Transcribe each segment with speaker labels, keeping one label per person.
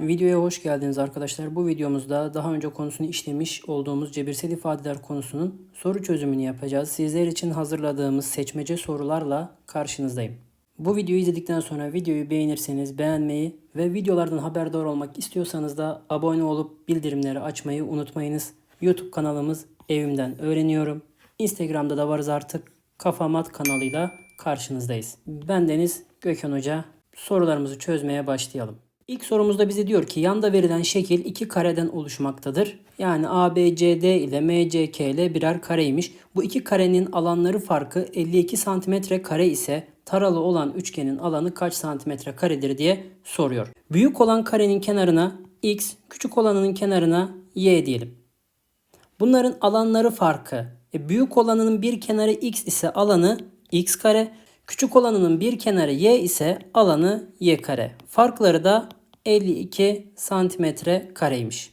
Speaker 1: Videoya hoş geldiniz arkadaşlar. Bu videomuzda daha önce konusunu işlemiş olduğumuz cebirsel ifadeler konusunun soru çözümünü yapacağız. Sizler için hazırladığımız seçmece sorularla karşınızdayım. Bu videoyu izledikten sonra videoyu beğenirseniz beğenmeyi ve videolardan haberdar olmak istiyorsanız da abone olup bildirimleri açmayı unutmayınız. YouTube kanalımız Evimden Öğreniyorum. Instagram'da da varız artık. Kafamat kanalıyla karşınızdayız. Ben Deniz Gökhan Hoca. Sorularımızı çözmeye başlayalım. İlk sorumuzda bize diyor ki yanda verilen şekil iki kareden oluşmaktadır. Yani ABCD ile MCK ile birer kareymiş. Bu iki karenin alanları farkı 52 santimetre kare ise taralı olan üçgenin alanı kaç santimetre karedir diye soruyor. Büyük olan karenin kenarına x, küçük olanın kenarına y diyelim. Bunların alanları farkı. E, büyük olanının bir kenarı x ise alanı x kare. Küçük olanının bir kenarı y ise alanı y kare. Farkları da 52 santimetre kareymiş.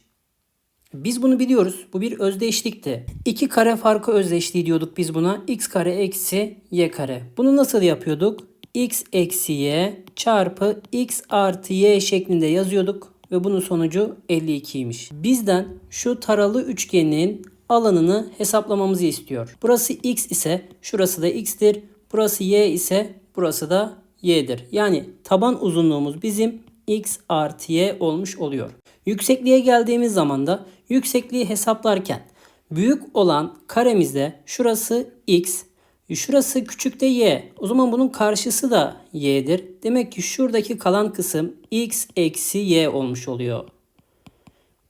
Speaker 1: Biz bunu biliyoruz. Bu bir özdeşlikti. İki kare farkı özdeşliği diyorduk biz buna. x kare eksi y kare. Bunu nasıl yapıyorduk? x eksi y çarpı x artı y şeklinde yazıyorduk. Ve bunun sonucu 52'ymiş. Bizden şu taralı üçgenin alanını hesaplamamızı istiyor. Burası x ise şurası da x'tir. Burası y ise burası da y'dir. Yani taban uzunluğumuz bizim x artı y olmuş oluyor. Yüksekliğe geldiğimiz zaman da yüksekliği hesaplarken büyük olan karemizde şurası x, şurası küçük de y. O zaman bunun karşısı da y'dir. Demek ki şuradaki kalan kısım x eksi y olmuş oluyor.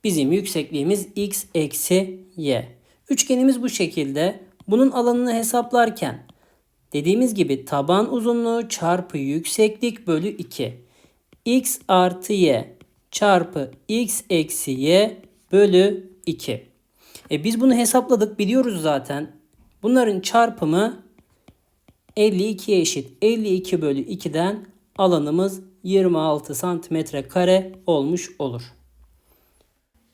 Speaker 1: Bizim yüksekliğimiz x eksi y. Üçgenimiz bu şekilde. Bunun alanını hesaplarken dediğimiz gibi taban uzunluğu çarpı yükseklik bölü 2 x artı y çarpı x eksi y bölü 2. E biz bunu hesapladık biliyoruz zaten. Bunların çarpımı 52'ye eşit. 52 bölü 2'den alanımız 26 santimetre kare olmuş olur.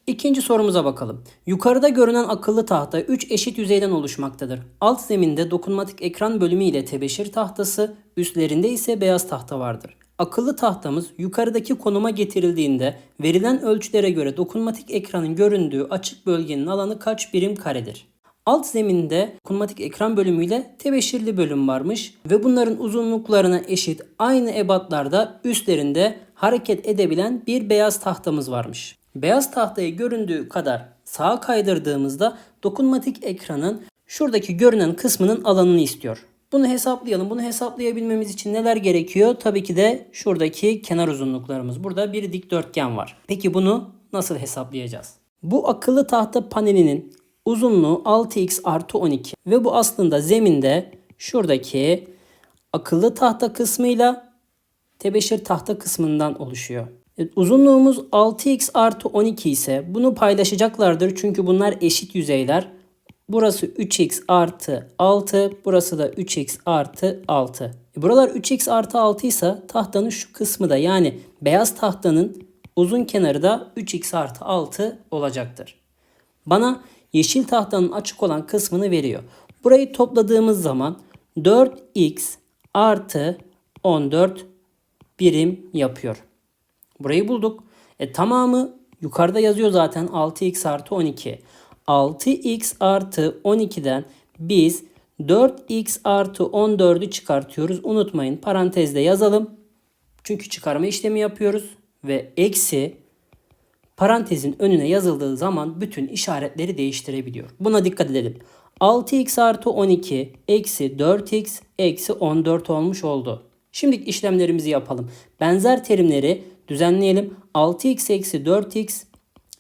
Speaker 1: İkinci sorumuza bakalım. Yukarıda görünen akıllı tahta 3 eşit yüzeyden oluşmaktadır. Alt zeminde dokunmatik ekran bölümü ile tebeşir tahtası, üstlerinde ise beyaz tahta vardır. Akıllı tahtamız yukarıdaki konuma getirildiğinde verilen ölçülere göre dokunmatik ekranın göründüğü açık bölgenin alanı kaç birim karedir? Alt zeminde dokunmatik ekran bölümüyle tebeşirli bölüm varmış ve bunların uzunluklarına eşit aynı ebatlarda üstlerinde hareket edebilen bir beyaz tahtamız varmış. Beyaz tahtayı göründüğü kadar sağa kaydırdığımızda dokunmatik ekranın şuradaki görünen kısmının alanını istiyor. Bunu hesaplayalım. Bunu hesaplayabilmemiz için neler gerekiyor? Tabii ki de şuradaki kenar uzunluklarımız. Burada bir dikdörtgen var. Peki bunu nasıl hesaplayacağız? Bu akıllı tahta panelinin uzunluğu 6x artı 12 ve bu aslında zeminde şuradaki akıllı tahta kısmıyla tebeşir tahta kısmından oluşuyor. Evet, uzunluğumuz 6x artı 12 ise bunu paylaşacaklardır çünkü bunlar eşit yüzeyler. Burası 3x artı 6. Burası da 3x artı 6. E buralar 3x artı 6 ise tahtanın şu kısmı da yani beyaz tahtanın uzun kenarı da 3x artı 6 olacaktır. Bana yeşil tahtanın açık olan kısmını veriyor. Burayı topladığımız zaman 4x artı 14 birim yapıyor. Burayı bulduk. E tamamı yukarıda yazıyor zaten 6x artı 12. 6x artı 12'den biz 4x artı 14'ü çıkartıyoruz. Unutmayın parantezde yazalım. Çünkü çıkarma işlemi yapıyoruz. Ve eksi parantezin önüne yazıldığı zaman bütün işaretleri değiştirebiliyor. Buna dikkat edelim. 6x artı 12 eksi 4x eksi 14 olmuş oldu. Şimdi işlemlerimizi yapalım. Benzer terimleri düzenleyelim. 6x eksi 4x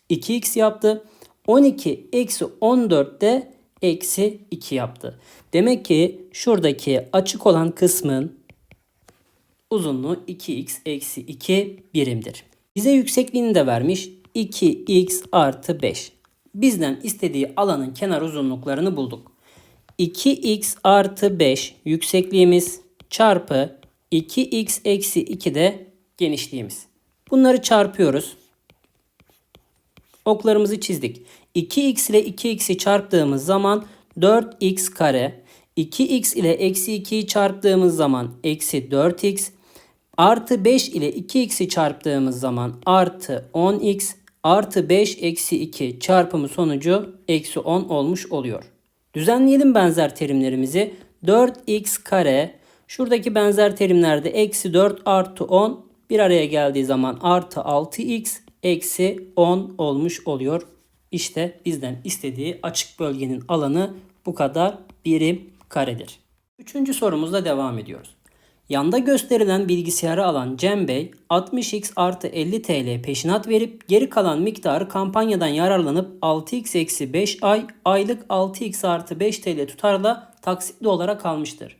Speaker 1: 2x yaptı. 12 eksi 14 de eksi 2 yaptı. Demek ki şuradaki açık olan kısmın uzunluğu 2x eksi 2 birimdir. Bize yüksekliğini de vermiş 2x artı 5. Bizden istediği alanın kenar uzunluklarını bulduk. 2x artı 5 yüksekliğimiz çarpı 2x eksi 2 de genişliğimiz. Bunları çarpıyoruz. Oklarımızı çizdik. 2x ile 2x'i çarptığımız zaman 4x kare. 2x ile eksi 2'yi çarptığımız zaman eksi 4x. Artı 5 ile 2x'i çarptığımız zaman artı 10x artı 5 eksi 2 çarpımı sonucu eksi 10 olmuş oluyor. Düzenleyelim benzer terimlerimizi. 4x kare şuradaki benzer terimlerde eksi 4 artı 10 bir araya geldiği zaman artı 6x eksi 10 olmuş oluyor. İşte bizden istediği açık bölgenin alanı bu kadar birim karedir. Üçüncü sorumuzla devam ediyoruz. Yanda gösterilen bilgisayarı alan Cem Bey 60x artı 50 TL peşinat verip geri kalan miktarı kampanyadan yararlanıp 6x eksi 5 ay aylık 6x artı 5 TL tutarla taksitli olarak almıştır.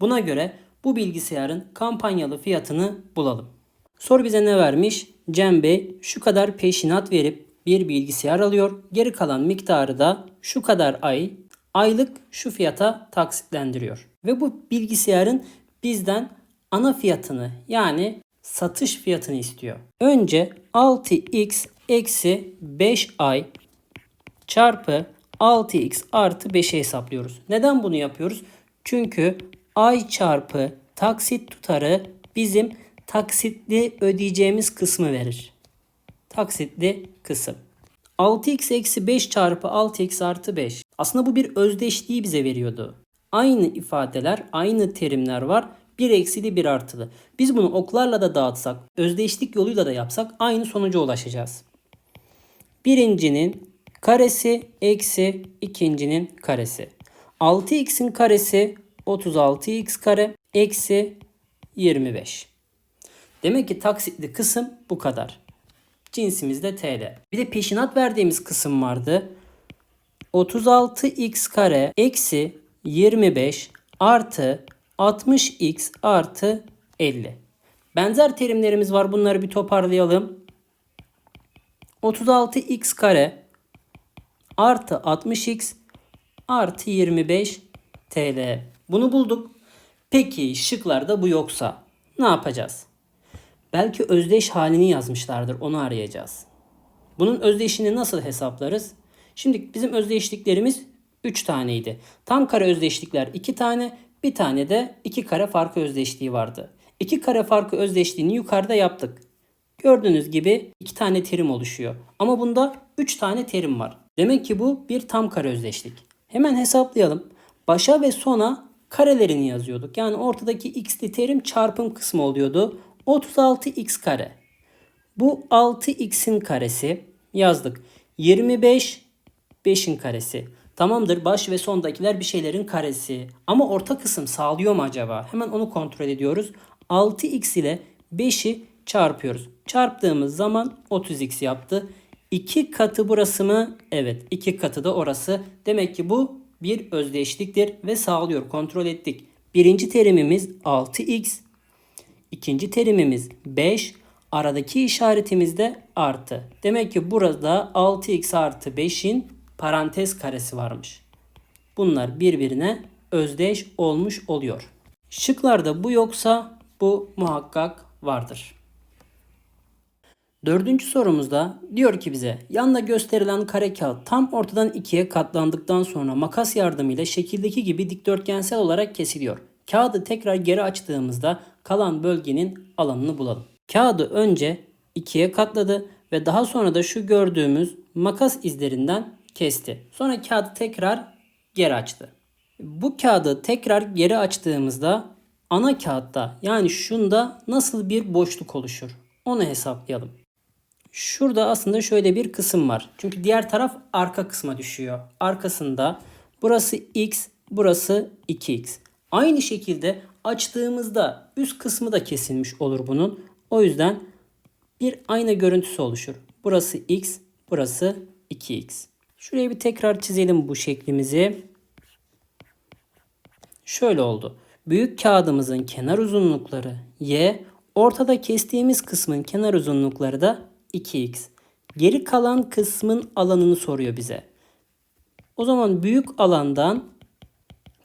Speaker 1: Buna göre bu bilgisayarın kampanyalı fiyatını bulalım. Soru bize ne vermiş? Cem Bey şu kadar peşinat verip bir bilgisayar alıyor. Geri kalan miktarı da şu kadar ay aylık şu fiyata taksitlendiriyor. Ve bu bilgisayarın bizden ana fiyatını yani satış fiyatını istiyor. Önce 6x eksi 5 ay çarpı 6x artı 5'i hesaplıyoruz. Neden bunu yapıyoruz? Çünkü ay çarpı taksit tutarı bizim taksitli ödeyeceğimiz kısmı verir. Taksitli kısım. 6x eksi 5 çarpı 6x artı 5. Aslında bu bir özdeşliği bize veriyordu. Aynı ifadeler, aynı terimler var. Bir eksili bir artılı. Biz bunu oklarla da dağıtsak, özdeşlik yoluyla da yapsak aynı sonuca ulaşacağız. Birincinin karesi eksi ikincinin karesi. 6x'in karesi 36x kare eksi 25. Demek ki taksitli kısım bu kadar. Cinsimiz de TL. Bir de peşinat verdiğimiz kısım vardı. 36x kare eksi 25 artı 60x artı 50. Benzer terimlerimiz var. Bunları bir toparlayalım. 36x kare artı 60x artı 25 TL. Bunu bulduk. Peki şıklarda bu yoksa ne yapacağız? Belki özdeş halini yazmışlardır. Onu arayacağız. Bunun özdeşini nasıl hesaplarız? Şimdi bizim özdeşliklerimiz 3 taneydi. Tam kare özdeşlikler 2 tane, bir tane de 2 kare farkı özdeşliği vardı. 2 kare farkı özdeşliğini yukarıda yaptık. Gördüğünüz gibi 2 tane terim oluşuyor. Ama bunda 3 tane terim var. Demek ki bu bir tam kare özdeşlik. Hemen hesaplayalım. Başa ve sona karelerini yazıyorduk. Yani ortadaki x'li terim çarpım kısmı oluyordu. 36x kare. Bu 6x'in karesi yazdık. 25 5'in karesi. Tamamdır baş ve sondakiler bir şeylerin karesi. Ama orta kısım sağlıyor mu acaba? Hemen onu kontrol ediyoruz. 6x ile 5'i çarpıyoruz. Çarptığımız zaman 30x yaptı. 2 katı burası mı? Evet 2 katı da orası. Demek ki bu bir özdeşliktir ve sağlıyor. Kontrol ettik. Birinci terimimiz 6x. İkinci terimimiz 5. Aradaki işaretimiz de artı. Demek ki burada 6x artı 5'in parantez karesi varmış. Bunlar birbirine özdeş olmuş oluyor. Şıklarda bu yoksa bu muhakkak vardır. Dördüncü sorumuzda diyor ki bize yanda gösterilen kare kağıt tam ortadan ikiye katlandıktan sonra makas yardımıyla şekildeki gibi dikdörtgensel olarak kesiliyor. Kağıdı tekrar geri açtığımızda kalan bölgenin alanını bulalım. Kağıdı önce ikiye katladı ve daha sonra da şu gördüğümüz makas izlerinden kesti. Sonra kağıdı tekrar geri açtı. Bu kağıdı tekrar geri açtığımızda ana kağıtta yani şunda nasıl bir boşluk oluşur? Onu hesaplayalım. Şurada aslında şöyle bir kısım var. Çünkü diğer taraf arka kısma düşüyor. Arkasında burası x, burası 2x. Aynı şekilde açtığımızda üst kısmı da kesilmiş olur bunun. O yüzden bir ayna görüntüsü oluşur. Burası x, burası 2x. Şuraya bir tekrar çizelim bu şeklimizi. Şöyle oldu. Büyük kağıdımızın kenar uzunlukları y, ortada kestiğimiz kısmın kenar uzunlukları da 2x. Geri kalan kısmın alanını soruyor bize. O zaman büyük alandan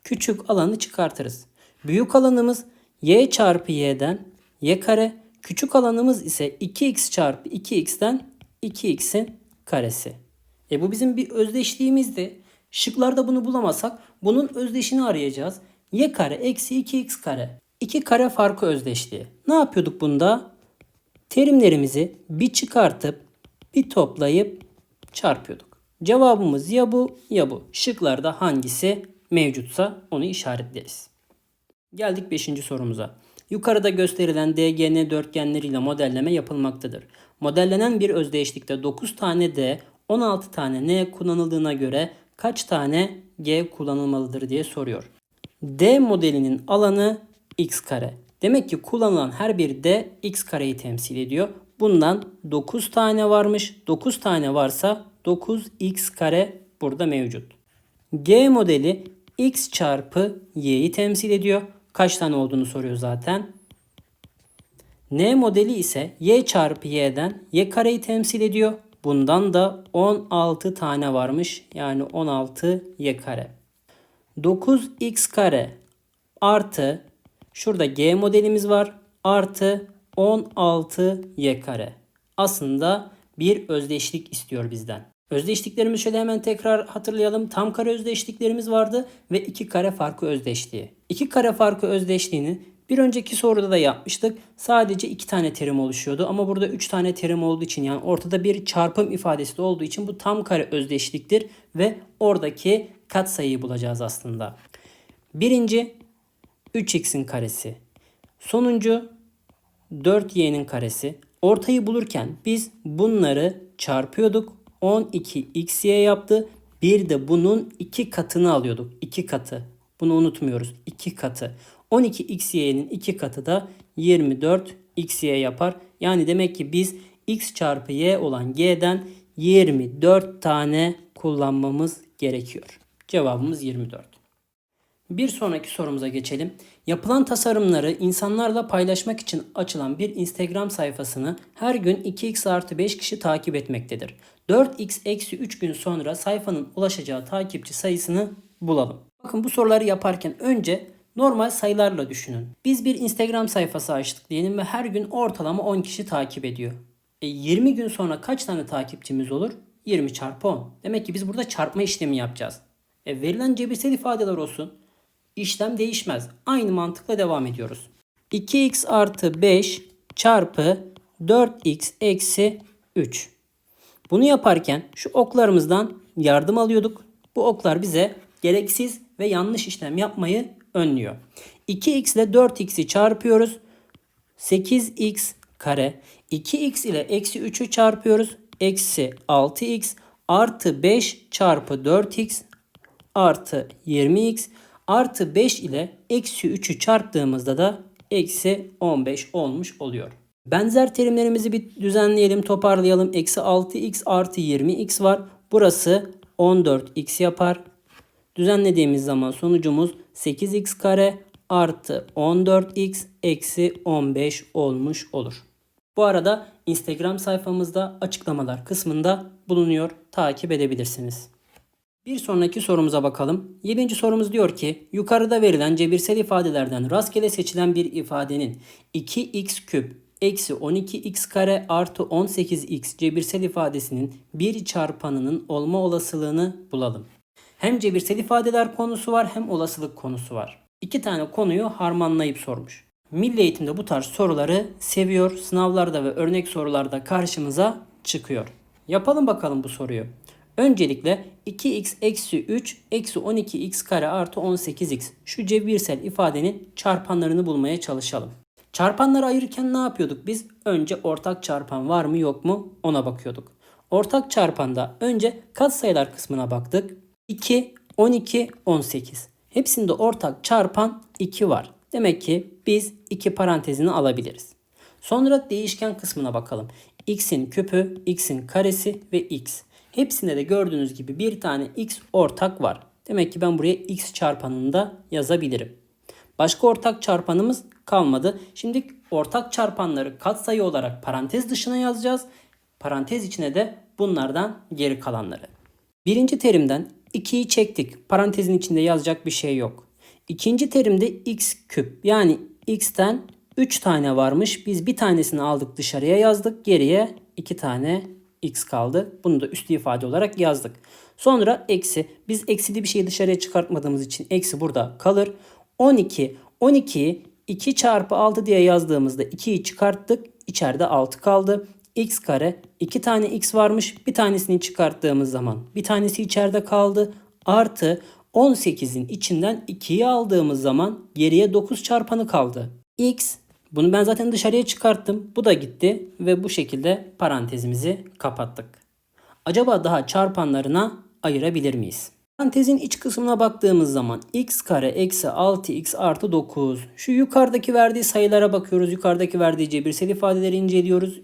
Speaker 1: küçük alanı çıkartırız. Büyük alanımız y çarpı y'den y kare. Küçük alanımız ise 2x çarpı 2x'ten 2x'in karesi. E bu bizim bir özdeşliğimizdi. Şıklarda bunu bulamasak bunun özdeşini arayacağız. y kare eksi 2x kare. 2 kare farkı özdeşliği. Ne yapıyorduk bunda? Terimlerimizi bir çıkartıp bir toplayıp çarpıyorduk. Cevabımız ya bu ya bu. Şıklarda hangisi mevcutsa onu işaretleriz. Geldik 5. sorumuza. Yukarıda gösterilen DGN dörtgenleriyle modelleme yapılmaktadır. Modellenen bir özdeşlikte 9 tane D, 16 tane N kullanıldığına göre kaç tane G kullanılmalıdır diye soruyor. D modelinin alanı x kare. Demek ki kullanılan her bir D x kareyi temsil ediyor. Bundan 9 tane varmış. 9 tane varsa 9x kare burada mevcut. G modeli x çarpı y'yi temsil ediyor. Kaç tane olduğunu soruyor zaten. N modeli ise y çarpı y'den y kareyi temsil ediyor. Bundan da 16 tane varmış. Yani 16 y kare. 9x kare artı şurada g modelimiz var. Artı 16y kare. Aslında bir özdeşlik istiyor bizden. Özdeşliklerimizi şöyle hemen tekrar hatırlayalım. Tam kare özdeşliklerimiz vardı ve iki kare farkı özdeşliği. İki kare farkı özdeşliğini bir önceki soruda da yapmıştık. Sadece iki tane terim oluşuyordu ama burada üç tane terim olduğu için yani ortada bir çarpım ifadesi de olduğu için bu tam kare özdeşliktir ve oradaki katsayıyı bulacağız aslında. Birinci 3x'in karesi. Sonuncu 4y'nin karesi. Ortayı bulurken biz bunları çarpıyorduk. 12xy yaptı. Bir de bunun iki katını alıyorduk. İki katı. Bunu unutmuyoruz. İki katı. 12xy'nin iki katı da 24xy yapar. Yani demek ki biz x çarpı y olan g'den 24 tane kullanmamız gerekiyor. Cevabımız 24. Bir sonraki sorumuza geçelim. Yapılan tasarımları insanlarla paylaşmak için açılan bir Instagram sayfasını her gün 2x artı 5 kişi takip etmektedir. 4x eksi 3 gün sonra sayfanın ulaşacağı takipçi sayısını bulalım. Bakın bu soruları yaparken önce normal sayılarla düşünün. Biz bir Instagram sayfası açtık diyelim ve her gün ortalama 10 kişi takip ediyor. E 20 gün sonra kaç tane takipçimiz olur? 20 çarpı 10. Demek ki biz burada çarpma işlemi yapacağız. E verilen cebirsel ifadeler olsun. İşlem değişmez. Aynı mantıkla devam ediyoruz. 2x artı 5 çarpı 4x eksi 3. Bunu yaparken şu oklarımızdan yardım alıyorduk. Bu oklar bize gereksiz ve yanlış işlem yapmayı önlüyor. 2x ile 4x'i çarpıyoruz. 8x kare. 2x ile eksi 3'ü çarpıyoruz. Eksi 6x artı 5 çarpı 4x artı 20x artı 5 ile eksi 3'ü çarptığımızda da eksi 15 olmuş oluyor. Benzer terimlerimizi bir düzenleyelim, toparlayalım. Eksi 6x artı 20x var. Burası 14x yapar. Düzenlediğimiz zaman sonucumuz 8x kare artı 14x eksi 15 olmuş olur. Bu arada Instagram sayfamızda açıklamalar kısmında bulunuyor. Takip edebilirsiniz. Bir sonraki sorumuza bakalım. 7. sorumuz diyor ki yukarıda verilen cebirsel ifadelerden rastgele seçilen bir ifadenin 2x küp eksi 12x kare artı 18x cebirsel ifadesinin bir çarpanının olma olasılığını bulalım. Hem cebirsel ifadeler konusu var hem olasılık konusu var. İki tane konuyu harmanlayıp sormuş. Milli eğitimde bu tarz soruları seviyor. Sınavlarda ve örnek sorularda karşımıza çıkıyor. Yapalım bakalım bu soruyu. Öncelikle 2x eksi 3 eksi 12x kare artı 18x şu cebirsel ifadenin çarpanlarını bulmaya çalışalım. Çarpanları ayırırken ne yapıyorduk biz? Önce ortak çarpan var mı yok mu ona bakıyorduk. Ortak çarpanda önce katsayılar kısmına baktık. 2, 12, 18. Hepsinde ortak çarpan 2 var. Demek ki biz 2 parantezini alabiliriz. Sonra değişken kısmına bakalım. x'in küpü, x'in karesi ve x. Hepsinde de gördüğünüz gibi bir tane x ortak var. Demek ki ben buraya x çarpanını da yazabilirim. Başka ortak çarpanımız kalmadı. Şimdi ortak çarpanları katsayı olarak parantez dışına yazacağız. Parantez içine de bunlardan geri kalanları. Birinci terimden 2'yi çektik. Parantezin içinde yazacak bir şey yok. İkinci terimde x küp yani x'ten 3 tane varmış. Biz bir tanesini aldık dışarıya yazdık. Geriye 2 tane x kaldı. Bunu da üstü ifade olarak yazdık. Sonra eksi. Biz eksili bir şeyi dışarıya çıkartmadığımız için eksi burada kalır. 12. 12'yi 2 çarpı 6 diye yazdığımızda 2'yi çıkarttık. İçeride 6 kaldı. x kare 2 tane x varmış. Bir tanesini çıkarttığımız zaman bir tanesi içeride kaldı. Artı 18'in içinden 2'yi aldığımız zaman geriye 9 çarpanı kaldı. x bunu ben zaten dışarıya çıkarttım. Bu da gitti ve bu şekilde parantezimizi kapattık. Acaba daha çarpanlarına ayırabilir miyiz? Parantezin iç kısmına baktığımız zaman x kare eksi 6x artı 9. Şu yukarıdaki verdiği sayılara bakıyoruz. Yukarıdaki verdiği cebirsel ifadeleri inceliyoruz.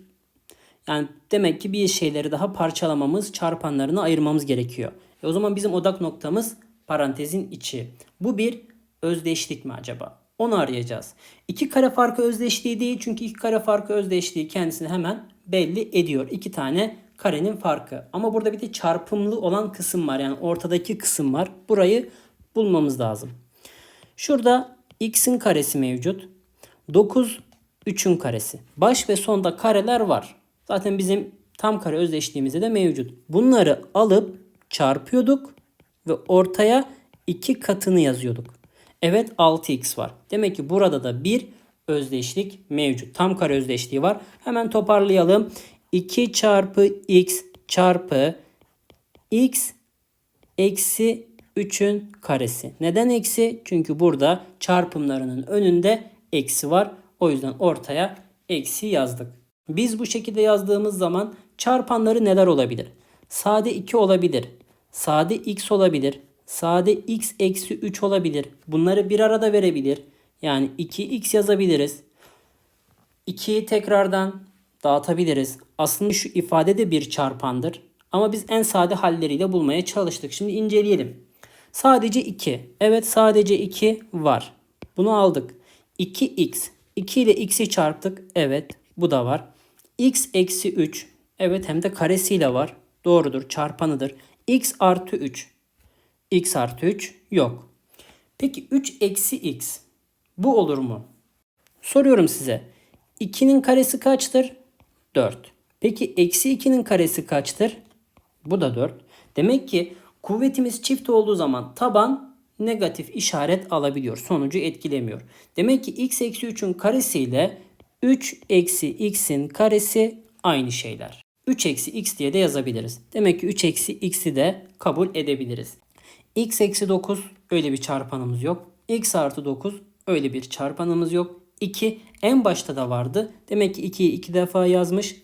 Speaker 1: Yani demek ki bir şeyleri daha parçalamamız, çarpanlarını ayırmamız gerekiyor. E o zaman bizim odak noktamız parantezin içi. Bu bir özdeşlik mi acaba? Onu arayacağız. İki kare farkı özdeşliği değil çünkü iki kare farkı özdeşliği kendisini hemen belli ediyor. İki tane karenin farkı. Ama burada bir de çarpımlı olan kısım var. Yani ortadaki kısım var. Burayı bulmamız lazım. Şurada x'in karesi mevcut. 9 3'ün karesi. Baş ve sonda kareler var. Zaten bizim tam kare özdeşliğimizde de mevcut. Bunları alıp çarpıyorduk ve ortaya 2 katını yazıyorduk. Evet 6x var. Demek ki burada da bir özdeşlik mevcut. Tam kare özdeşliği var. Hemen toparlayalım. 2 çarpı x çarpı x eksi 3'ün karesi. Neden eksi? Çünkü burada çarpımlarının önünde eksi var. O yüzden ortaya eksi yazdık. Biz bu şekilde yazdığımız zaman çarpanları neler olabilir? Sade 2 olabilir. Sade x olabilir. Sade x eksi 3 olabilir. Bunları bir arada verebilir. Yani 2x yazabiliriz. 2'yi tekrardan dağıtabiliriz. Aslında şu ifade de bir çarpandır. Ama biz en sade halleriyle bulmaya çalıştık. Şimdi inceleyelim. Sadece 2. Evet sadece 2 var. Bunu aldık. 2x. 2 ile x'i çarptık. Evet bu da var. x eksi 3. Evet hem de karesiyle var. Doğrudur çarpanıdır. x artı 3. x artı 3 yok. Peki 3 eksi x. Bu olur mu? Soruyorum size. 2'nin karesi kaçtır? 4. Peki eksi 2'nin karesi kaçtır? Bu da 4. Demek ki kuvvetimiz çift olduğu zaman taban negatif işaret alabiliyor. Sonucu etkilemiyor. Demek ki x eksi 3'ün karesiyle 3 eksi x'in karesi aynı şeyler. 3 eksi x diye de yazabiliriz. Demek ki 3 eksi x'i de kabul edebiliriz. x eksi 9 öyle bir çarpanımız yok. x artı 9 öyle bir çarpanımız yok. 2 en başta da vardı. Demek ki 2'yi 2 defa yazmış.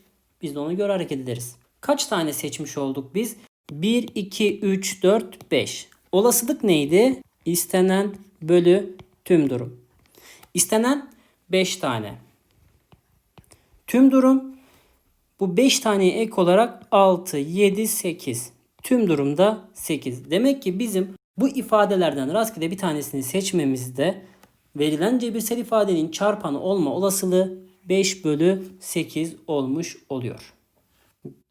Speaker 1: Biz de ona göre hareket ederiz. Kaç tane seçmiş olduk biz? 1, 2, 3, 4, 5. Olasılık neydi? İstenen bölü tüm durum. İstenen 5 tane. Tüm durum bu 5 taneye ek olarak 6, 7, 8. Tüm durumda 8. Demek ki bizim bu ifadelerden rastgele bir tanesini seçmemizde verilen cebirsel ifadenin çarpanı olma olasılığı 5 bölü 8 olmuş oluyor.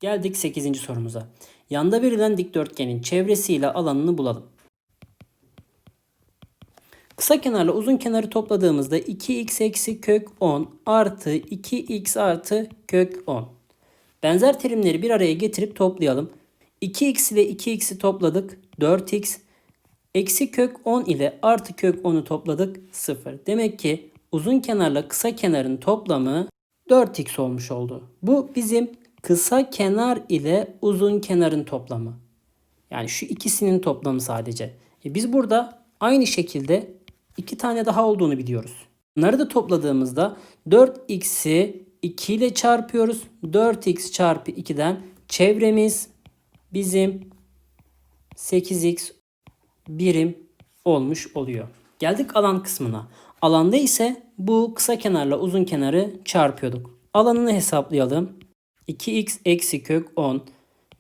Speaker 1: Geldik 8. sorumuza. Yanda verilen dikdörtgenin çevresiyle alanını bulalım. Kısa kenarla uzun kenarı topladığımızda 2x eksi kök 10 artı 2x artı kök 10. Benzer terimleri bir araya getirip toplayalım. 2x ile 2x'i topladık 4x. Eksi kök 10 ile artı kök 10'u topladık 0. Demek ki uzun kenarla kısa kenarın toplamı 4x olmuş oldu. Bu bizim kısa kenar ile uzun kenarın toplamı. Yani şu ikisinin toplamı sadece. E biz burada aynı şekilde iki tane daha olduğunu biliyoruz. Bunları da topladığımızda 4x'i 2 ile çarpıyoruz. 4x çarpı 2'den çevremiz bizim 8x birim olmuş oluyor. Geldik alan kısmına. Alanda ise bu kısa kenarla uzun kenarı çarpıyorduk. Alanını hesaplayalım. 2x eksi kök 10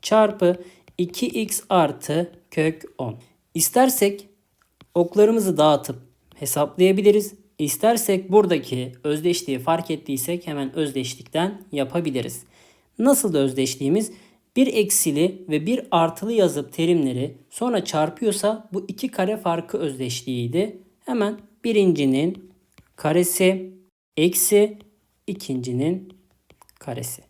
Speaker 1: çarpı 2x artı kök 10. İstersek oklarımızı dağıtıp hesaplayabiliriz. İstersek buradaki özdeşliği fark ettiysek hemen özdeşlikten yapabiliriz. Nasıl da özdeşliğimiz? Bir eksili ve bir artılı yazıp terimleri sonra çarpıyorsa bu iki kare farkı özdeşliğiydi. Hemen birincinin karesi eksi ikincinin karesi.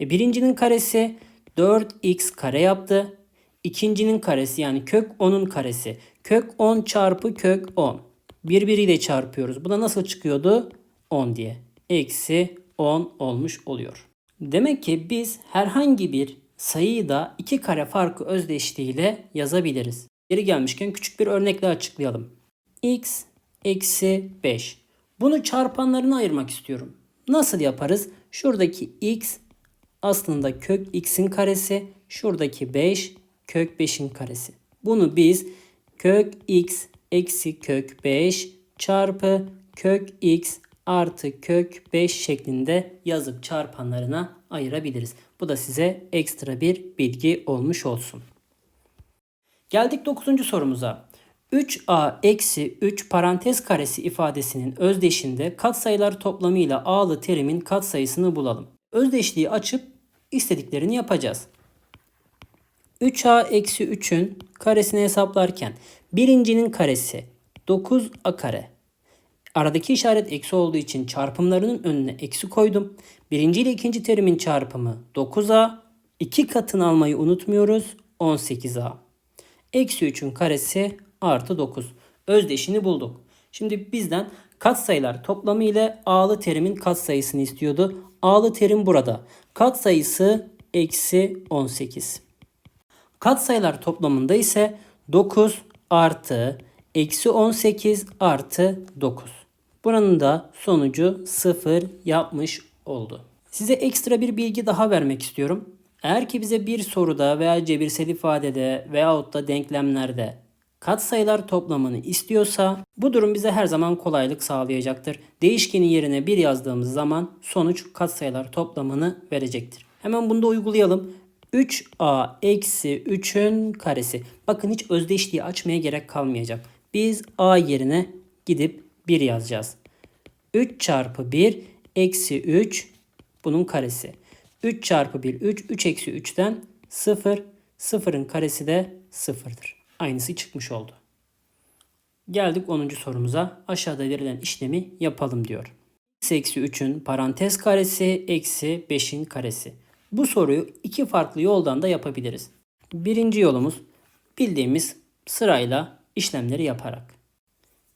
Speaker 1: E, birincinin karesi 4x kare yaptı. İkincinin karesi yani kök 10'un karesi. Kök 10 çarpı kök 10. birbiriyle çarpıyoruz. Bu da nasıl çıkıyordu? 10 diye. Eksi 10 olmuş oluyor. Demek ki biz herhangi bir sayıyı da iki kare farkı özdeşliğiyle yazabiliriz. Geri gelmişken küçük bir örnekle açıklayalım. x eksi 5. Bunu çarpanlarına ayırmak istiyorum. Nasıl yaparız? Şuradaki x aslında kök x'in karesi. Şuradaki 5 kök 5'in karesi. Bunu biz kök x eksi kök 5 çarpı kök x artı kök 5 şeklinde yazıp çarpanlarına ayırabiliriz. Bu da size ekstra bir bilgi olmuş olsun. Geldik 9. sorumuza. 3a eksi 3 parantez karesi ifadesinin özdeşinde katsayılar toplamıyla a'lı terimin katsayısını bulalım. Özdeşliği açıp istediklerini yapacağız. 3a eksi 3'ün karesini hesaplarken birincinin karesi 9a kare. Aradaki işaret eksi olduğu için çarpımlarının önüne eksi koydum. Birinci ile ikinci terimin çarpımı 9a. 2 katını almayı unutmuyoruz. 18a. Eksi 3'ün karesi artı 9. Özdeşini bulduk. Şimdi bizden katsayılar toplamı ile a'lı terimin katsayısını istiyordu. A'lı terim burada. Katsayısı eksi 18. Katsayılar toplamında ise 9 artı eksi 18 artı 9. Buranın da sonucu 0 yapmış oldu. Size ekstra bir bilgi daha vermek istiyorum. Eğer ki bize bir soruda veya cebirsel ifadede veyahut da denklemlerde katsayılar toplamını istiyorsa bu durum bize her zaman kolaylık sağlayacaktır. Değişkenin yerine 1 yazdığımız zaman sonuç katsayılar toplamını verecektir. Hemen bunu da uygulayalım. 3a eksi 3'ün karesi. Bakın hiç özdeşliği açmaya gerek kalmayacak. Biz a yerine gidip 1 yazacağız. 3 çarpı 1 eksi 3 bunun karesi. 3 çarpı 1 3. 3 eksi 3'ten 0. 0'ın karesi de 0'dır. Aynısı çıkmış oldu. Geldik 10. sorumuza. Aşağıda verilen işlemi yapalım diyor. x eksi 3'ün parantez karesi eksi 5'in karesi. Bu soruyu iki farklı yoldan da yapabiliriz. Birinci yolumuz bildiğimiz sırayla işlemleri yaparak.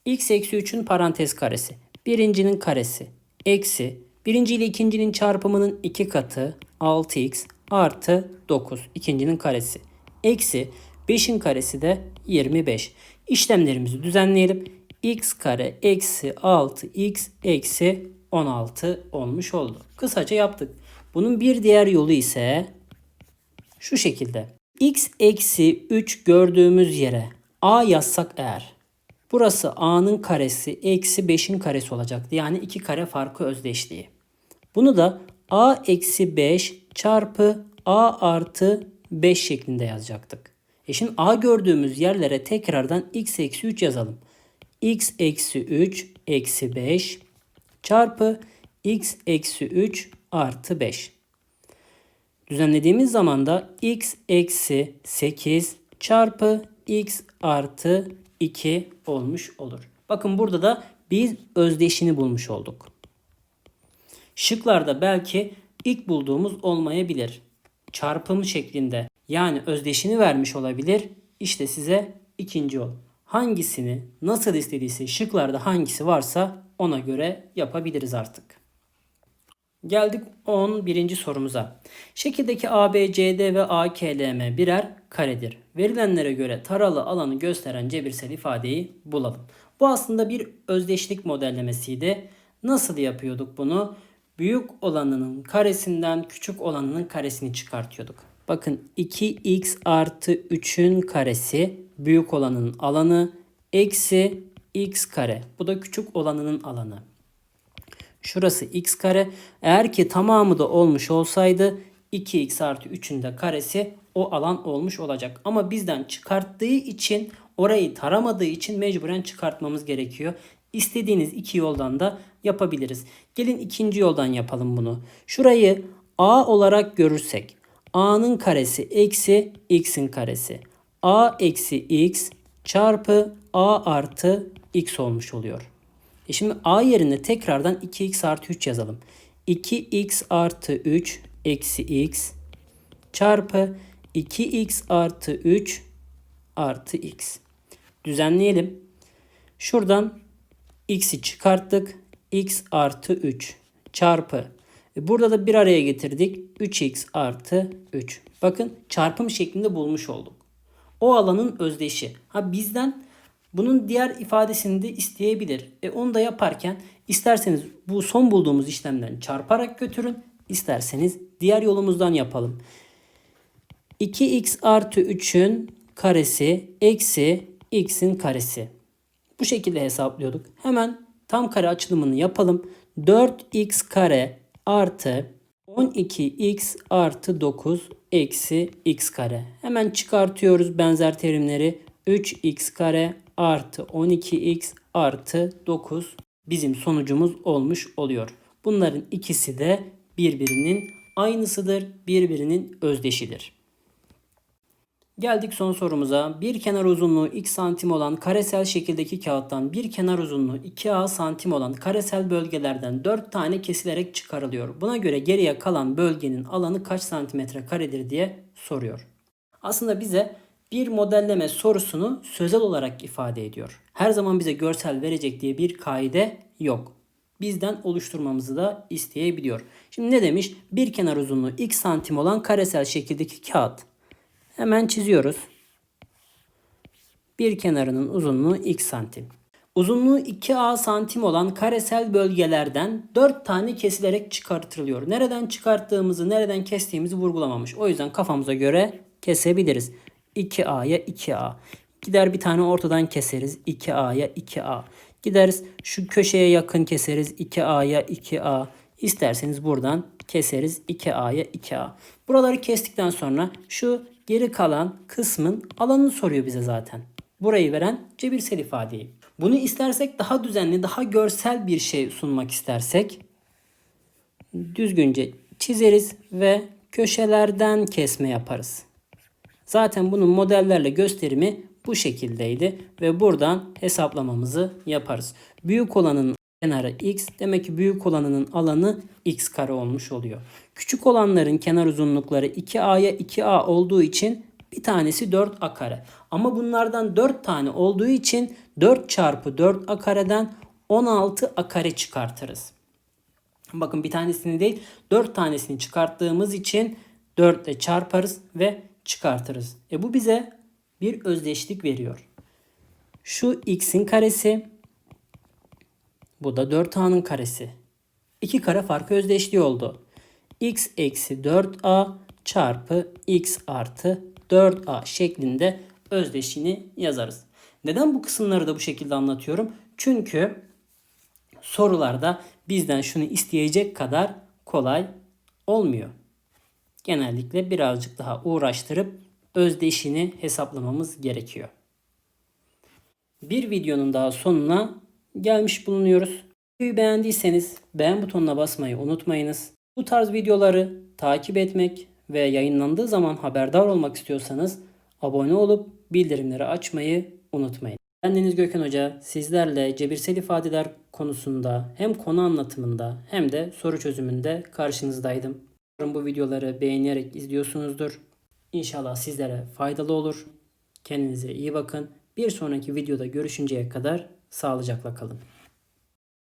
Speaker 1: x eksi 3'ün parantez karesi. Birincinin karesi eksi birinci ile ikincinin çarpımının iki katı 6x artı 9 ikincinin karesi. Eksi 5'in karesi de 25. İşlemlerimizi düzenleyelim. x kare eksi 6x eksi 16 olmuş oldu. Kısaca yaptık. Bunun bir diğer yolu ise şu şekilde. x eksi 3 gördüğümüz yere a yazsak eğer burası a'nın karesi eksi 5'in karesi olacaktı. Yani iki kare farkı özdeşliği. Bunu da a eksi 5 çarpı a artı 5 şeklinde yazacaktık. E şimdi a gördüğümüz yerlere tekrardan x eksi 3 yazalım. x eksi 3 eksi 5 çarpı x eksi 3 artı 5. Düzenlediğimiz zaman da x eksi 8 çarpı x artı 2 olmuş olur. Bakın burada da biz özdeşini bulmuş olduk. Şıklarda belki ilk bulduğumuz olmayabilir. Çarpım şeklinde yani özdeşini vermiş olabilir. İşte size ikinci yol. Hangisini nasıl istediyse şıklarda hangisi varsa ona göre yapabiliriz artık. Geldik 11. sorumuza. Şekildeki ABCD ve AKLM birer karedir. Verilenlere göre taralı alanı gösteren cebirsel ifadeyi bulalım. Bu aslında bir özdeşlik modellemesiydi. Nasıl yapıyorduk bunu? Büyük olanının karesinden küçük olanının karesini çıkartıyorduk. Bakın 2x artı 3'ün karesi büyük olanın alanı eksi x kare. Bu da küçük olanının alanı. Şurası x kare. Eğer ki tamamı da olmuş olsaydı 2x artı 3'ün de karesi o alan olmuş olacak. Ama bizden çıkarttığı için orayı taramadığı için mecburen çıkartmamız gerekiyor. İstediğiniz iki yoldan da yapabiliriz. Gelin ikinci yoldan yapalım bunu. Şurayı a olarak görürsek a'nın karesi eksi x'in karesi. a eksi x çarpı a artı x olmuş oluyor. E şimdi a yerine tekrardan 2x artı 3 yazalım. 2x artı 3 eksi x çarpı 2x artı 3 artı x. Düzenleyelim. Şuradan x'i çıkarttık. x artı 3 çarpı. E, Burada da bir araya getirdik. 3x artı 3. Bakın çarpım şeklinde bulmuş olduk. O alanın özdeşi. Ha bizden bunun diğer ifadesini de isteyebilir. E onu da yaparken isterseniz bu son bulduğumuz işlemden çarparak götürün. isterseniz diğer yolumuzdan yapalım. 2x artı 3'ün karesi eksi x'in karesi. Bu şekilde hesaplıyorduk. Hemen tam kare açılımını yapalım. 4x kare artı 12x artı 9 eksi x kare. Hemen çıkartıyoruz benzer terimleri. 3x kare artı 12x artı 9 bizim sonucumuz olmuş oluyor. Bunların ikisi de birbirinin aynısıdır, birbirinin özdeşidir. Geldik son sorumuza. Bir kenar uzunluğu x santim olan karesel şekildeki kağıttan bir kenar uzunluğu 2a santim olan karesel bölgelerden 4 tane kesilerek çıkarılıyor. Buna göre geriye kalan bölgenin alanı kaç santimetre karedir diye soruyor. Aslında bize bir modelleme sorusunu sözel olarak ifade ediyor. Her zaman bize görsel verecek diye bir kaide yok. Bizden oluşturmamızı da isteyebiliyor. Şimdi ne demiş? Bir kenar uzunluğu x santim olan karesel şekildeki kağıt. Hemen çiziyoruz. Bir kenarının uzunluğu x santim. Uzunluğu 2a santim olan karesel bölgelerden 4 tane kesilerek çıkartılıyor. Nereden çıkarttığımızı, nereden kestiğimizi vurgulamamış. O yüzden kafamıza göre kesebiliriz. 2a'ya 2a. Gider bir tane ortadan keseriz. 2a'ya 2a. Gideriz şu köşeye yakın keseriz. 2a'ya 2a. İsterseniz buradan keseriz 2a'ya 2a. Buraları kestikten sonra şu geri kalan kısmın alanını soruyor bize zaten. Burayı veren cebirsel ifadeyi. Bunu istersek daha düzenli, daha görsel bir şey sunmak istersek düzgünce çizeriz ve köşelerden kesme yaparız. Zaten bunun modellerle gösterimi bu şekildeydi ve buradan hesaplamamızı yaparız. Büyük olanın kenarı x demek ki büyük olanının alanı x kare olmuş oluyor. Küçük olanların kenar uzunlukları 2a'ya 2a olduğu için bir tanesi 4a kare. Ama bunlardan 4 tane olduğu için 4 çarpı 4a kareden 16a kare çıkartırız. Bakın bir tanesini değil 4 tanesini çıkarttığımız için 4 ile çarparız ve çıkartırız. E bu bize bir özdeşlik veriyor. Şu x'in karesi bu da 4a'nın karesi. İki kare farkı özdeşliği oldu. x eksi 4a çarpı x artı 4a şeklinde özdeşini yazarız. Neden bu kısımları da bu şekilde anlatıyorum? Çünkü sorularda bizden şunu isteyecek kadar kolay olmuyor. Genellikle birazcık daha uğraştırıp özdeşini hesaplamamız gerekiyor. Bir videonun daha sonuna gelmiş bulunuyoruz. Videoyu beğendiyseniz beğen butonuna basmayı unutmayınız. Bu tarz videoları takip etmek ve yayınlandığı zaman haberdar olmak istiyorsanız abone olup bildirimleri açmayı unutmayın. Ben Deniz Gökhan Hoca sizlerle cebirsel ifadeler konusunda hem konu anlatımında hem de soru çözümünde karşınızdaydım. Umarım bu videoları beğenerek izliyorsunuzdur. İnşallah sizlere faydalı olur. Kendinize iyi bakın. Bir sonraki videoda görüşünceye kadar sağlıcakla kalın.